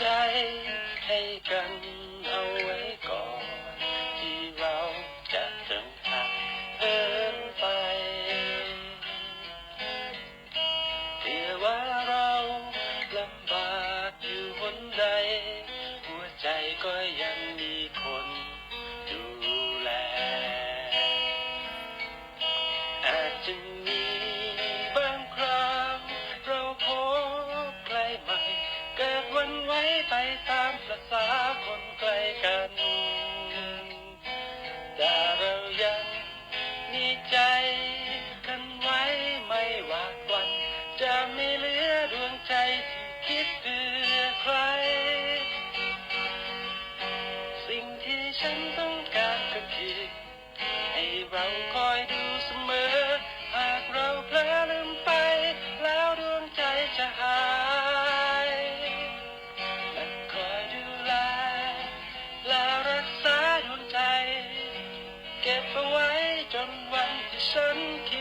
ใจให้กันเอาไว้ก่อน ที่เราจะเดินทางเดินไปเผื่อว่าเราลำบากอยู่หนใด หัวใจก็ยังมีคนดูแลอาจจะมีันไว้ไปตามประษาคนไกลกัน แต่เรายังมีใจกันไว้ไม่ว่าดวัน จะไม่เหลือดวงใจที่คิดเพื่อใคร สิ่งที่ฉันต้อง sun came.